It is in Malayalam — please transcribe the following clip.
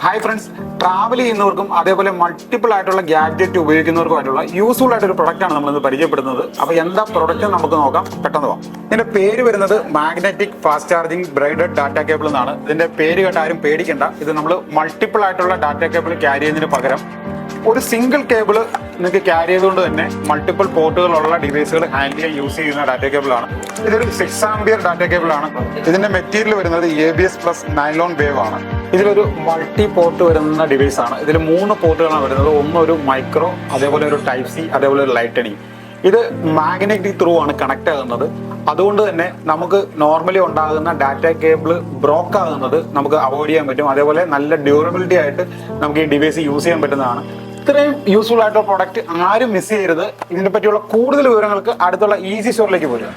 ഹായ് ഫ്രണ്ട്സ് ട്രാവൽ ചെയ്യുന്നവർക്കും അതേപോലെ മൾട്ടിപ്പിൾ ആയിട്ടുള്ള ഗാഡ്ജറ്റ് ഉപയോഗിക്കുന്നവർക്കുമായിട്ടുള്ള യൂസ്ഫുൾ ആയിട്ടൊരു പ്രോഡക്റ്റ് ആണ് നമ്മളിന്ന് പരിചയപ്പെടുന്നത്. അപ്പോൾ എന്താ പ്രൊഡക്റ്റ് നമുക്ക് നോക്കാം. പെട്ടെന്ന് പോകാം ഇതിന്റെ പേര് വരുന്നത് magnetic fast charging braided data cable എന്നാണ്. ഇതിന്റെ പേര് കേട്ട് ആരും പേടിക്കണ്ട. ഇത് നമ്മൾ മൾട്ടിപ്പിൾ ആയിട്ടുള്ള ഡാറ്റ കേബിൾ ക്യാരി ചെയ്യുന്നതിന് പകരം ഒരു സിംഗിൾ കേബിൾ നിങ്ങൾക്ക് ക്യാരി ചെയ്തുകൊണ്ട് തന്നെ മൾട്ടിപ്പിൾ പോർട്ടുകളുള്ള ഡിവൈസുകൾ ഹാൻഡിൽ ചെയ്യാൻ യൂസ് ചെയ്യുന്ന ഡാറ്റ കേബിൾ ആണ്. ഇതൊരു സിക്സ് ആംബിയർ ഡാറ്റ കേബിൾ ആണ്. ഇതിന്റെ മെറ്റീരിയൽ വരുന്നത് A B S plus nylon weave ആണ്. ഇതിലൊരു മൾട്ടി പോർട്ട് വരുന്ന ഡിവൈസ് ആണ്. ഇതിൽ മൂന്ന് പോർട്ടുകളാണ് വരുന്നത്. ഒന്ന് ഒരു മൈക്രോ അതേപോലെ ഒരു ടൈപ്പ് സി അതേപോലെ ഒരു ലൈറ്റണിങ് ഇത് മാഗ്നറ്റിക് ത്രൂ ആണ് കണക്ട് ആകുന്നത്. അതുകൊണ്ട് തന്നെ നമുക്ക് നോർമലി ഉണ്ടാകുന്ന ഡാറ്റ കേബിൾ ബ്രോക്ക് ആകുന്നത് നമുക്ക് അവോയ്ഡ് ചെയ്യാൻ പറ്റും. അതേപോലെ നല്ല ഡ്യൂറബിലിറ്റി ആയിട്ട് നമുക്ക് ഈ ഡിവൈസ് യൂസ് ചെയ്യാൻ പറ്റുന്നതാണ്. ഇത്രയും യൂസ്ഫുൾ ആയിട്ടുള്ള പ്രോഡക്റ്റ് ആരും മിസ് ചെയ്യരുത്. ഇതിനെ പറ്റിയുള്ള കൂടുതൽ വിവരങ്ങൾക്ക് അടുത്തുള്ള ഈസി സ്റ്റോറിലേക്ക് പോരുക.